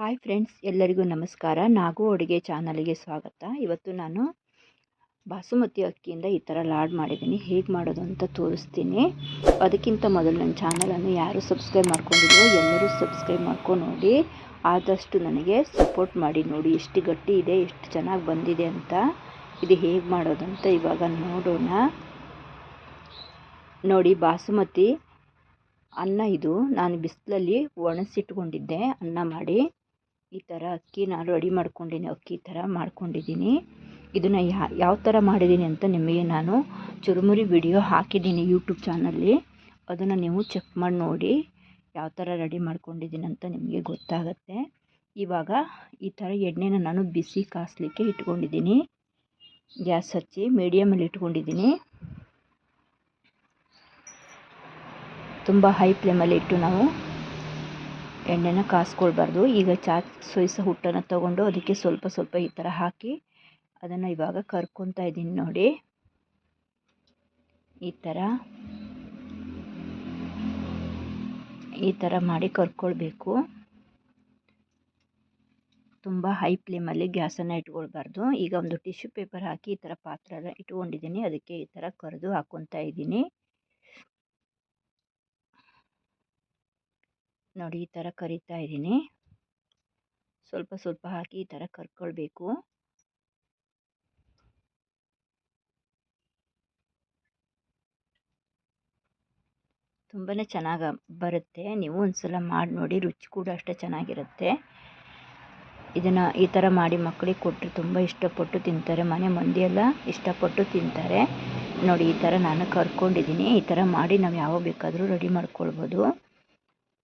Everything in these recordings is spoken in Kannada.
ಹಾಯ್ ಫ್ರೆಂಡ್ಸ್ ಎಲ್ಲರಿಗೂ ನಮಸ್ಕಾರ. ನಾಗು ಅಡುಗೆ ಚಾನಲಿಗೆ ಸ್ವಾಗತ. ಇವತ್ತು ನಾನು ಬಾಸುಮತಿ ಅಕ್ಕಿಯಿಂದ ಈ ಥರ ಲಾಡ್ ಮಾಡಿದ್ದೀನಿ. ಹೇಗೆ ಮಾಡೋದು ಅಂತ ತೋರಿಸ್ತೀನಿ. ಅದಕ್ಕಿಂತ ಮೊದಲು ನನ್ನ ಚಾನಲನ್ನು ಯಾರು ಸಬ್ಸ್ಕ್ರೈಬ್ ಮಾಡ್ಕೊಂಡಿದ್ರು ಎಲ್ಲರೂ ಸಬ್ಸ್ಕ್ರೈಬ್ ಮಾಡ್ಕೊಂಡು ನೋಡಿ. ಆದಷ್ಟು ನನಗೆ ಸಪೋರ್ಟ್ ಮಾಡಿ ನೋಡಿ. ಎಷ್ಟು ಗಟ್ಟಿ ಇದೆ, ಎಷ್ಟು ಚೆನ್ನಾಗಿ ಬಂದಿದೆ ಅಂತ. ಇದು ಹೇಗೆ ಮಾಡೋದು ಅಂತ ಇವಾಗ ನೋಡೋಣ. ನೋಡಿ ಬಾಸುಮತಿ ಅನ್ನ ಇದು ನಾನು ಬಿಸಿಲಲ್ಲಿ ಒಣಸಿಟ್ಕೊಂಡಿದ್ದೆ ಅನ್ನ ಮಾಡಿ ಈ ಥರ ಅಕ್ಕಿ ನಾನು ರೆಡಿ ಮಾಡ್ಕೊಂಡಿನಿ, ಅಕ್ಕಿ ಥರ ಮಾಡ್ಕೊಂಡಿದ್ದೀನಿ ಇದನ್ನು ಯಾವ ಥರ ಮಾಡಿದ್ದೀನಿ ಅಂತ ನಿಮಗೆ ನಾನು ಚುರುಮುರಿ ವಿಡಿಯೋ ಹಾಕಿದ್ದೀನಿ ಯೂಟ್ಯೂಬ್ ಚಾನಲ್ಲಿ ಅದನ್ನು ನೀವು ಚೆಕ್ ಮಾಡಿ ನೋಡಿ ಯಾವ ಥರ ರೆಡಿ ಮಾಡ್ಕೊಂಡಿದ್ದೀನಿ ಅಂತ ನಿಮಗೆ ಗೊತ್ತಾಗುತ್ತೆ. ಇವಾಗ ಈ ಥರ ಎಣ್ಣೆನ ನಾನು ಬಿಸಿ ಕಾಸಲಿಕ್ಕೆ ಇಟ್ಕೊಂಡಿದ್ದೀನಿ ಗ್ಯಾಸ್ ಹಚ್ಚಿ ಮೀಡಿಯಮಲ್ಲಿ ಇಟ್ಕೊಂಡಿದ್ದೀನಿ ತುಂಬ ಹೈ ಫ್ಲೇಮಲ್ಲಿ ಇಟ್ಟು ನಾವು ಎಣ್ಣೆನ ಕಾಸ್ಕೊಳ್ಬಾರ್ದು. ಈಗ ಚಾ ಸೋಯಿಸ ಹುಟ್ಟನ್ನು ತಗೊಂಡು ಅದಕ್ಕೆ ಸ್ವಲ್ಪ ಸ್ವಲ್ಪ ಈ ಥರ ಹಾಕಿ ಅದನ್ನು ಇವಾಗ ಕರ್ಕೊತಾ ಇದ್ದೀನಿ ನೋಡಿ. ಈ ಥರ ಈ ಥರ ಮಾಡಿ ಕರ್ಕೊಳ್ಬೇಕು. ತುಂಬ ಹೈ ಫ್ಲೇಮಲ್ಲಿ ಗ್ಯಾಸನ್ನು ಇಟ್ಕೊಳ್ಬಾರ್ದು. ಈಗ ಒಂದು ಟಿಶ್ಯೂ ಪೇಪರ್ ಹಾಕಿ ಈ ಥರ ಪಾತ್ರೆ ಇಟ್ಕೊಂಡಿದ್ದೀನಿ ಅದಕ್ಕೆ ಈ ಥರ ಕರೆದು ಹಾಕ್ಕೊತಾ ಇದ್ದೀನಿ ನೋಡಿ ಈ ಥರ ಕರಿತಾ ಇದ್ದೀನಿ. ಸ್ವಲ್ಪ ಸ್ವಲ್ಪ ಹಾಕಿ ಈ ಥರ ಕರ್ಕೊಳ್ಬೇಕು. ತುಂಬಾ ಚೆನ್ನಾಗಿ ಬರುತ್ತೆ. ನೀವು ಒಂದು ಸಲ ಮಾಡಿ ನೋಡಿ ರುಚಿ ಕೂಡ ಅಷ್ಟೇ ಚೆನ್ನಾಗಿರುತ್ತೆ. ಇದನ್ನು ಈ ಥರ ಮಾಡಿ ಮಕ್ಕಳಿಗೆ ಕೊಟ್ಟರೆ ತುಂಬ ಇಷ್ಟಪಟ್ಟು ತಿಂತಾರೆ. ಮನೆ ಮಂದಿಯೆಲ್ಲ ಇಷ್ಟಪಟ್ಟು ತಿಂತಾರೆ. ನೋಡಿ ಈ ಥರ ನಾನು ಕರ್ಕೊಂಡಿದ್ದೀನಿ. ಈ ಥರ ಮಾಡಿ ನಾವು ಯಾವಾಗ ಬೇಕಾದರೂ ರೆಡಿ ಮಾಡ್ಕೊಳ್ಬೋದು.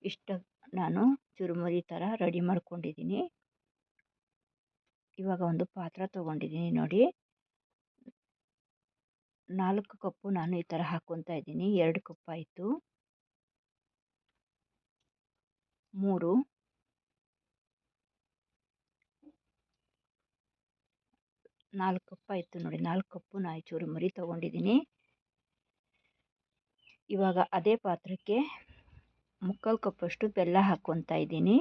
ಇಷ್ಟ ನಾನು ಚುರುಮುರಿ ಥರ ರೆಡಿ ಮಾಡ್ಕೊಂಡಿದ್ದೀನಿ. ಇವಾಗ ಒಂದು ಪಾತ್ರ ತೊಗೊಂಡಿದ್ದೀನಿ ನೋಡಿ. ನಾಲ್ಕು ಕಪ್ಪು ನಾನು ಈ ಥರ ಹಾಕ್ಕೊತಾ ಇದ್ದೀನಿ. ಎರಡು ಕಪ್ ಆಯಿತು. ಮೂರು. ನಾಲ್ಕು ಕಪ್ ಆಯಿತು ನೋಡಿ. ನಾಲ್ಕು ಕಪ್ಪು ನಾಯಿ ಚೂರುಮುರಿ ತೊಗೊಂಡಿದ್ದೀನಿ. ಇವಾಗ ಅದೇ ಪಾತ್ರಕ್ಕೆ ಮುಕ್ಕಾಲು ಕಪ್ಪಷ್ಟು ಬೆಲ್ಲ ಹಾಕ್ಕೊತಾ ಇದ್ದೀನಿ.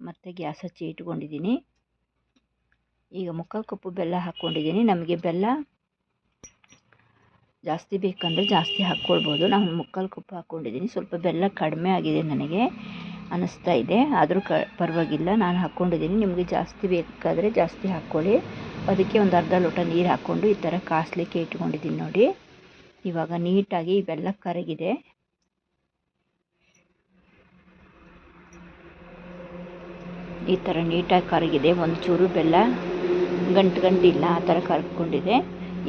ಮತ್ತು ಗ್ಯಾಸ್ ಹಚ್ಚಿ ಇಟ್ಕೊಂಡಿದ್ದೀನಿ. ಈಗ ಮುಕ್ಕಾಲು ಕಪ್ಪು ಬೆಲ್ಲ ಹಾಕ್ಕೊಂಡಿದ್ದೀನಿ. ನಮಗೆ ಬೆಲ್ಲ ಜಾಸ್ತಿ ಬೇಕಂದರೆ ಜಾಸ್ತಿ ಹಾಕ್ಕೊಳ್ಬೋದು. ನಾನು ಮುಕ್ಕಾಲು ಕಪ್ಪು ಹಾಕ್ಕೊಂಡಿದ್ದೀನಿ. ಸ್ವಲ್ಪ ಬೆಲ್ಲ ಕಡಿಮೆ ಆಗಿದೆ ನನಗೆ. ಅನ್ನಿಸ್ತಾ ಇದೆ. ಆದರೂ ಕ, ಪರವಾಗಿಲ್ಲ. ನಾನು ಹಾಕ್ಕೊಂಡಿದ್ದೀನಿ. ನಿಮಗೆ ಜಾಸ್ತಿ ಬೇಕಾದರೆ ಜಾಸ್ತಿ ಹಾಕ್ಕೊಳ್ಳಿ. ಅದಕ್ಕೆ ಒಂದು ಅರ್ಧ ಲೋಟ ನೀರು ಹಾಕ್ಕೊಂಡು ಈ ಥರ ಕಾಸ್ಲಿಕ್ಕೆ ಇಟ್ಕೊಂಡಿದ್ದೀನಿ ನೋಡಿ. ಇವಾಗ ನೀಟಾಗಿ ಬೆಲ್ಲ ಕರಗಿದೆ. ಈ ಥರ ನೀಟಾಗಿ ಕರಗಿದೆ. ಒಂದು ಚೂರು ಬೆಲ್ಲ ಗಂಟು ಗಂಟಿಲ್ಲ ಆ ಥರ ಕರ್ಕೊಂಡಿದೆ.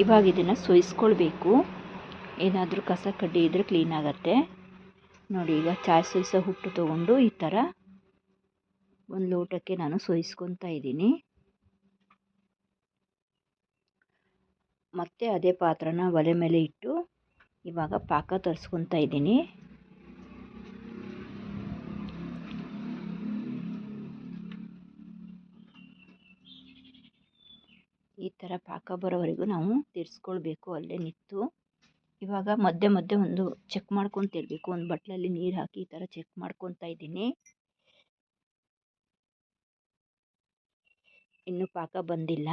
ಇವಾಗ ಇದನ್ನು ಸೋಯಿಸ್ಕೊಳ್ಬೇಕು. ಏನಾದರೂ ಕಸ ಕಡ್ಡಿ ಇದ್ದರೆ ಕ್ಲೀನ್ ಆಗುತ್ತೆ. ನೋಡಿ, ಈಗ ಚಾಯ್ ಸೋಯಿಸೋ ಹುಟ್ಟು ತೊಗೊಂಡು ಈ ಥರ ಒಂದು ಲೋಟಕ್ಕೆ ನಾನು ಸೋಯಿಸ್ಕೊತಾ ಇದ್ದೀನಿ. ಮತ್ತೆ ಅದೇ ಪಾತ್ರನ ಒಲೆ ಮೇಲೆ ಇಟ್ಟು ಇವಾಗ ಪಾಕ ತರಿಸ್ಕೊತಾ ಇದ್ದೀನಿ. ಈ ಥರ ಪಾಕ ಬರೋವರೆಗೂ ನಾವು ತಿರ್ಸ್ಕೊಳ್ಬೇಕು, ಅಲ್ಲೇ ನಿಂತು. ಇವಾಗ ಮಧ್ಯೆ ಮಧ್ಯೆ ಒಂದು ಚೆಕ್ ಮಾಡ್ಕೊತಿರ್ಬೇಕು ಒಂದು ಬಟ್ಲಲ್ಲಿ ನೀರು ಹಾಕಿ ಈ ಥರ ಚೆಕ್ ಮಾಡ್ಕೊತಾ ಇದ್ದೀನಿ. ಇನ್ನು ಪಾಕ ಬಂದಿಲ್ಲ.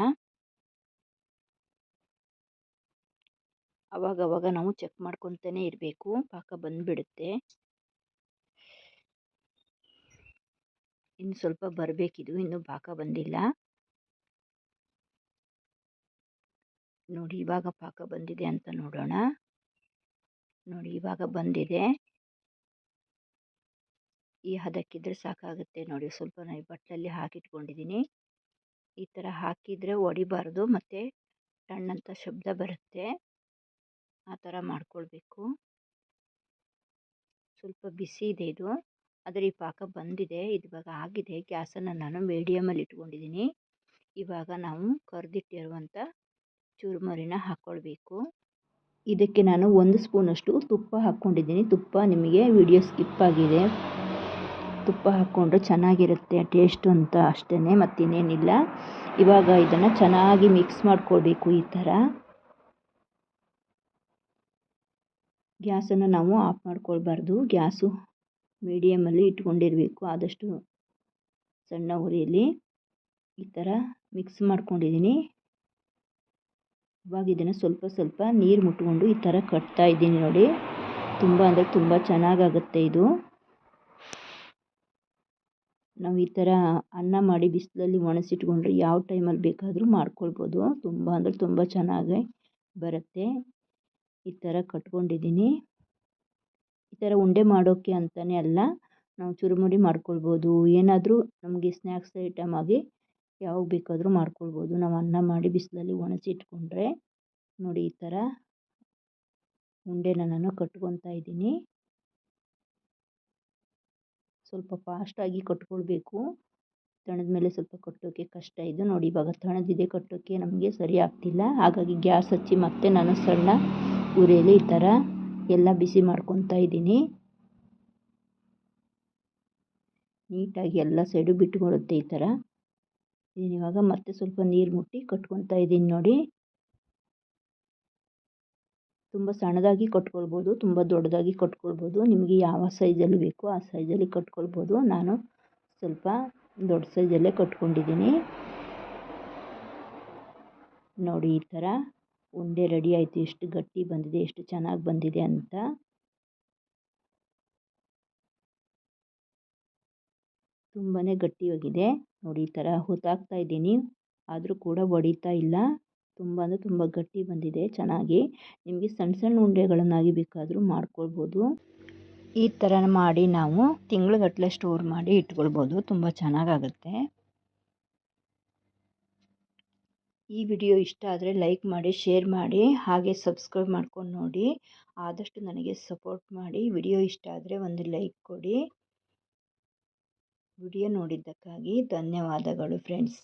ಅವಾಗವಾಗ ನಾವು ಚೆಕ್ ಮಾಡ್ಕೊತಾನೆ ಇರಬೇಕು. ಪಾಕ ಬಂದುಬಿಡುತ್ತೆ. ಇನ್ನು ಸ್ವಲ್ಪ ಬರಬೇಕಿದು. ಇನ್ನು ಪಾಕ ಬಂದಿಲ್ಲ. ನೋಡಿ ಇವಾಗ ಪಾಕ ಬಂದಿದೆ ಅಂತ ನೋಡೋಣ. ನೋಡಿ ಇವಾಗ ಬಂದಿದೆ. ಈ ಹದಕ್ಕಿದ್ರೆ ಸಾಕಾಗುತ್ತೆ ನೋಡಿ ಸ್ವಲ್ಪ ನಾನು ಬಟ್ಟಲಲ್ಲಿ ಹಾಕಿಟ್ಕೊಂಡಿದ್ದೀನಿ. ಈ ಥರ ಹಾಕಿದರೆ ಒಡಿಬಾರ್ದು ಮತ್ತು ಟಣ್ಣಂತ ಶಬ್ದ ಬರುತ್ತೆ. ಆ ಥರ ಮಾಡ್ಕೊಳ್ಬೇಕು. ಸ್ವಲ್ಪ ಬಿಸಿ ಇದೆ ಇದು. ಆದರೆ ಈ ಪಾಕ ಬಂದಿದೆ ಇವಾಗ ಆಗಿದೆ. ಗ್ಯಾಸನ್ನು ನಾನು ಮೀಡಿಯಮಲ್ಲಿ ಇಟ್ಕೊಂಡಿದ್ದೀನಿ. ಇವಾಗ ನಾವು ಕರೆದಿಟ್ಟಿರುವಂಥ ಚುರುಮುರಿನ ಹಾಕ್ಕೊಳ್ಬೇಕು ಇದಕ್ಕೆ ನಾನು ಒಂದು ಸ್ಪೂನಷ್ಟು ತುಪ್ಪ ಹಾಕ್ಕೊಂಡಿದ್ದೀನಿ. ತುಪ್ಪ ನಿಮಗೆ ವಿಡಿಯೋ ಸ್ಕಿಪ್ ಆಗಿದೆ. ತುಪ್ಪ ಹಾಕ್ಕೊಂಡ್ರೆ ಚೆನ್ನಾಗಿರುತ್ತೆ, ಟೇಸ್ಟು ಅಂತ ಅಷ್ಟೇ ಮತ್ತಿನ್ನೇನಿಲ್ಲ. ಇವಾಗ ಇದನ್ನು ಚೆನ್ನಾಗಿ ಮಿಕ್ಸ್ ಮಾಡ್ಕೊಳ್ಬೇಕು ಈ ಥರ. ಗ್ಯಾಸನ್ನು ನಾವು ಆಫ್ ಮಾಡ್ಕೊಳ್ಬಾರ್ದು. ಗ್ಯಾಸು ಮೀಡಿಯಮಲ್ಲಿ ಇಟ್ಕೊಂಡಿರಬೇಕು, ಆದಷ್ಟು ಸಣ್ಣ ಉರಿಯಲ್ಲಿ ಈ ಥರ ಮಿಕ್ಸ್ ಮಾಡ್ಕೊಂಡಿದ್ದೀನಿ. ಇವಾಗ ಇದನ್ನು ಸ್ವಲ್ಪ ಸ್ವಲ್ಪ ನೀರು ಮುಟ್ಕೊಂಡು ಈ ಥರ ಕಟ್ತಾ ಇದ್ದೀನಿ ನೋಡಿ. ತುಂಬ ಅಂದರೆ ತುಂಬ ಚೆನ್ನಾಗಾಗುತ್ತೆ ಇದು. ನಾವು ಈ ಥರ ಅನ್ನ ಮಾಡಿ ಬಿಸಿಲಲ್ಲಿ ಒಣಸಿಟ್ಕೊಂಡ್ರೆ ಯಾವ ಟೈಮಲ್ಲಿ ಬೇಕಾದರೂ ಮಾಡ್ಕೊಳ್ಬೋದು. ತುಂಬ ಅಂದರೆ ತುಂಬ ಚೆನ್ನಾಗಿ ಬರುತ್ತೆ. ಈ ಥರ ಕಟ್ಕೊಂಡಿದ್ದೀನಿ. ಈ ಥರ ಉಂಡೆ ಮಾಡೋಕ್ಕೆ ಅಂತಲೇ ಅಲ್ಲ, ನಾವು ಚುರುಮುರಿ ಮಾಡ್ಕೊಳ್ಬೋದು. ಏನಾದರೂ ನಮಗೆ ಸ್ನ್ಯಾಕ್ಸ್ ಐಟಮ್ ಆಗಿ ಯಾವಾಗ ಬೇಕಾದರೂ ಮಾಡ್ಕೊಳ್ಬೋದು. ನಾವು ಅನ್ನ ಮಾಡಿ ಬಿಸಿಲಲ್ಲಿ ಒಣಸಿಟ್ಕೊಂಡ್ರೆ ನೋಡಿ ಈ ಥರ ಉಂಡೆನ ನಾನು ಕಟ್ಕೊತಾ ಇದ್ದೀನಿ. ಸ್ವಲ್ಪ ಫಾಸ್ಟಾಗಿ ಕಟ್ಕೊಳ್ಬೇಕು. ತಣದ ಮೇಲೆ ಸ್ವಲ್ಪ ಕಟ್ಟೋಕ್ಕೆ ಕಷ್ಟ ಇದು. ನೋಡಿ ಇವಾಗ ತಣದಿದೆ ಕಟ್ಟೋಕ್ಕೆ ನಮಗೆ ಸರಿ ಆಗ್ತಿಲ್ಲ. ಹಾಗಾಗಿ ಗ್ಯಾಸ್ ಹಚ್ಚಿ ಮತ್ತೆ ನಾನು ಸಣ್ಣ ಉರಿಯಲ್ಲಿ ಈ ಥರ ಎಲ್ಲ ಬಿಸಿ ಮಾಡ್ಕೊತಾ ಇದ್ದೀನಿ. ನೀಟಾಗಿ ಎಲ್ಲ ಸೈಡು ಬಿಟ್ಕೊಳುತ್ತೆ ಈ ಥರ ಇವಾಗ ಮತ್ತೆ ಸ್ವಲ್ಪ ನೀರು ಮುಟ್ಟಿ ಕಟ್ಕೊತಾ ಇದ್ದೀನಿ ನೋಡಿ. ತುಂಬ ಸಣ್ಣದಾಗಿ ಕಟ್ಕೊಳ್ಬೋದು, ತುಂಬ ದೊಡ್ಡದಾಗಿ ಕಟ್ಕೊಳ್ಬೋದು. ನಿಮಗೆ ಯಾವ ಸೈಜಲ್ಲಿ ಬೇಕೋ ಆ ಸೈಜಲ್ಲಿ ಕಟ್ಕೊಳ್ಬೋದು. ನಾನು ಸ್ವಲ್ಪ ದೊಡ್ಡ ಸೈಜಲ್ಲೇ ಕಟ್ಕೊಂಡಿದ್ದೀನಿ. ನೋಡಿ ಈ ಥರ ಉಂಡೆ ರೆಡಿ ಆಯಿತು. ಎಷ್ಟು ಗಟ್ಟಿ ಬಂದಿದೆ, ಎಷ್ಟು ಚೆನ್ನಾಗಿ ಬಂದಿದೆ ಅಂತ. ತುಂಬಾ ಗಟ್ಟಿಯಾಗಿದೆ. ನೋಡಿ ಈ ಥರ ಹೊತ್ತಾಕ್ತಾ ಇದ್ದೀನಿ. ಆದರೂ ಕೂಡ ಒಡಿತಾ ಇಲ್ಲ. ತುಂಬ ಅಂದರೆ ತುಂಬ ಗಟ್ಟಿ ಬಂದಿದೆ, ಚೆನ್ನಾಗಿ. ನಿಮಗೆ ಸಣ್ಣ ಸಣ್ಣ ಉಂಡೆಗಳನ್ನಾಗಿ ಬೇಕಾದರೂ ಮಾಡ್ಕೊಳ್ಬೋದು. ಈ ಥರ ಮಾಡಿ ನಾವು ತಿಂಗಳುಗಟ್ಟಲೆ ಸ್ಟೋರ್ ಮಾಡಿ ಇಟ್ಕೊಳ್ಬೋದು. ತುಂಬ ಚೆನ್ನಾಗಾಗುತ್ತೆ. ಈ ವಿಡಿಯೋ ಇಷ್ಟ ಆದರೆ ಲೈಕ್ ಮಾಡಿ, ಶೇರ್ ಮಾಡಿ, ಹಾಗೆ ಸಬ್ಸ್ಕ್ರೈಬ್ ಮಾಡ್ಕೊಂಡು ನೋಡಿ. ಆದಷ್ಟು ನನಗೆ ಸಪೋರ್ಟ್ ಮಾಡಿ. ವಿಡಿಯೋ ಇಷ್ಟ ಆದರೆ ಒಂದು ಲೈಕ್ ಕೊಡಿ. ವಿಡಿಯೋ ನೋಡಿದ್ದಕ್ಕಾಗಿ ಧನ್ಯವಾದಗಳು ಫ್ರೆಂಡ್ಸ್